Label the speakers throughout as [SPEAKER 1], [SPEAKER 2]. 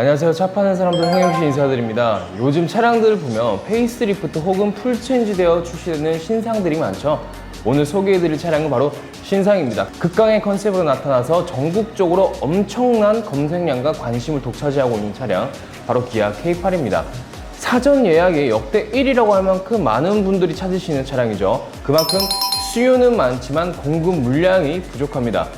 [SPEAKER 1] 안녕하세요. 차 파는 사람들 홍영씨 인사드립니다. 요즘 차량들을 보면 페이스리프트 혹은 풀체인지 되어 출시되는 신상들이 많죠. 오늘 소개해드릴 차량은 바로 신상입니다. 극강의 컨셉으로 나타나서 전국적으로 엄청난 검색량과 관심을 독차지하고 있는 차량, 바로 기아 K8입니다. 사전 예약에 역대 1위라고 할 만큼 많은 분들이 찾으시는 차량이죠. 그만큼 수요는 많지만 공급 물량이 부족합니다.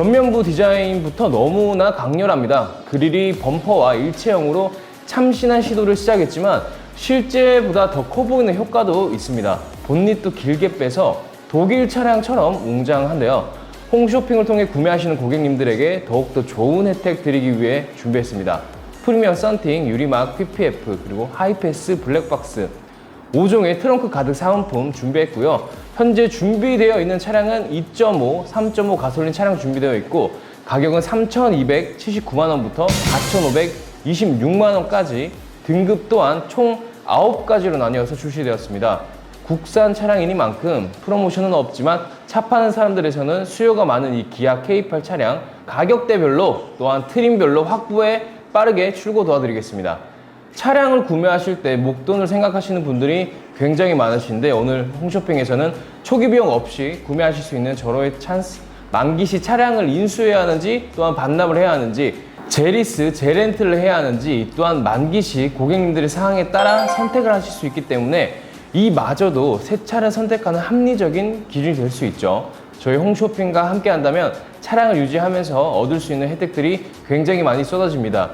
[SPEAKER 1] 전면부 디자인부터 너무나 강렬합니다. 그릴이 범퍼와 일체형으로 참신한 시도를 시작했지만 실제보다 더 커 보이는 효과도 있습니다. 본닛도 길게 빼서 독일 차량처럼 웅장한데요. 홈쇼핑을 통해 구매하시는 고객님들에게 더욱더 좋은 혜택 드리기 위해 준비했습니다. 프리미엄 썬팅, 유리막, PPF, 그리고 하이패스 블랙박스, 5종의 트렁크 가득 사은품 준비했고요. 현재 준비되어 있는 차량은 2.5, 3.5 가솔린 차량 준비되어 있고 가격은 3,279만원부터 4,526만원까지 등급 또한 총 9가지로 나뉘어서 출시되었습니다. 국산 차량이니만큼 프로모션은 없지만 차 파는 사람들에서는 수요가 많은 이 기아 K8 차량 가격대별로 또한 트림별로 확보해 빠르게 출고 도와드리겠습니다. 차량을 구매하실 때 목돈을 생각하시는 분들이 굉장히 많으신데 오늘 홈쇼핑에서는 초기 비용 없이 구매하실 수 있는 절호의 찬스 만기 시 차량을 인수해야 하는지 또한 반납을 해야 하는지 재리스, 재렌트를 해야 하는지 또한 만기 시 고객님들의 상황에 따라 선택을 하실 수 있기 때문에 이마저도 새 차를 선택하는 합리적인 기준이 될 수 있죠. 저희 홈쇼핑과 함께 한다면 차량을 유지하면서 얻을 수 있는 혜택들이 굉장히 많이 쏟아집니다.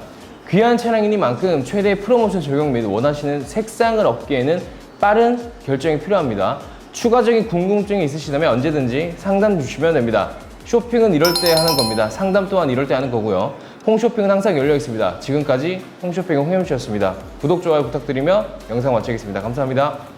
[SPEAKER 1] 귀한 차량이니만큼 최대 프로모션 적용 및 원하시는 색상을 얻기에는 빠른 결정이 필요합니다. 추가적인 궁금증이 있으시다면 언제든지 상담 주시면 됩니다. 쇼핑은 이럴 때 하는 겁니다. 상담 또한 이럴 때 하는 거고요. 홈쇼핑은 항상 열려 있습니다. 지금까지 홈쇼핑의 홍현씨였습니다. 구독, 좋아요 부탁드리며 영상 마치겠습니다. 감사합니다.